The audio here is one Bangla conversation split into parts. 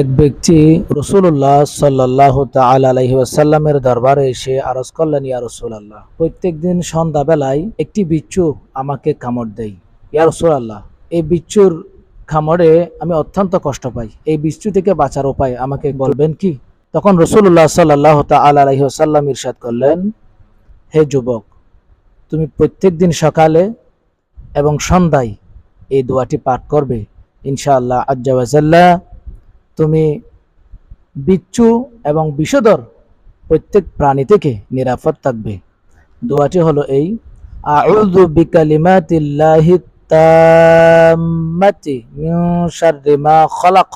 এক ব্যক্তি রসুল্লাহ সাল্লাহ ওয়াসাল্লামের দরবারে এসে আরজ করলেন, ইয়া রসুলাল্লাহ প্রত্যেক দিন সন্ধ্যাবেলায় একটি বিচ্ছু আমাকে কামড় দেয় ইয়া রসুলাল্লাহ, এই বিচ্ছুর খামড়ে আমি অত্যন্ত কষ্ট পাই। এই বিচ্ছু থেকে বাঁচার উপায় আমাকে বলবেন কি? তখন রসুল্লাহ সাল্লাহ আলাইহি ওয়াসাল্লাম ইরশাদ করলেন, হে যুবক, তুমি প্রত্যেক দিন সকালে এবং সন্ধ্যায় এই দোয়াটি পাঠ করবে। ইনশাআল্লাহ আজ্জাওয়াজাল্লাহ তুমি বিচ্ছু এবং বিষধর প্রত্যেক প্রাণী থেকে নিরাপদ থাকবে। দোয়াটি হলো এই, আউযু বিকালিমাতিল্লাহি তাম্মাতি মিন শাররি মা খলাক।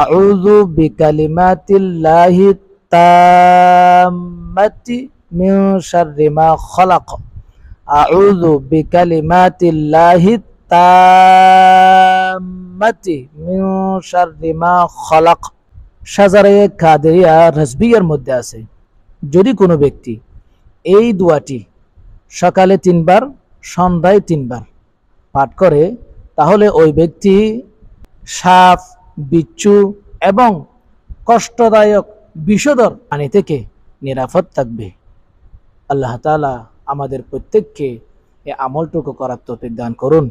আউযু বিকালিমাতিল্লাহি তাম্মাতি মিন শাররি মা খলাক। আউযু বিকালিমাতিল্লাহি তাম্মাতি মিন শাররি মা খলাক। সাজারে কাদেরিয়া রাসবিয়ার মধ্যে আছে। যদি কোনো ব্যক্তি এই দোয়াটি সকালে তিনবার, সন্ধ্যায় তিনবার পাঠ করে, তাহলে ওই ব্যক্তি সাপ বিচ্ছু এবং কষ্টদায়ক বিষদর পানি থেকে নিরাপদ থাকবে। আল্লাহ তাআলা আমাদের প্রত্যেককে এ আমলটুকু করার তৌফিক দান করুন।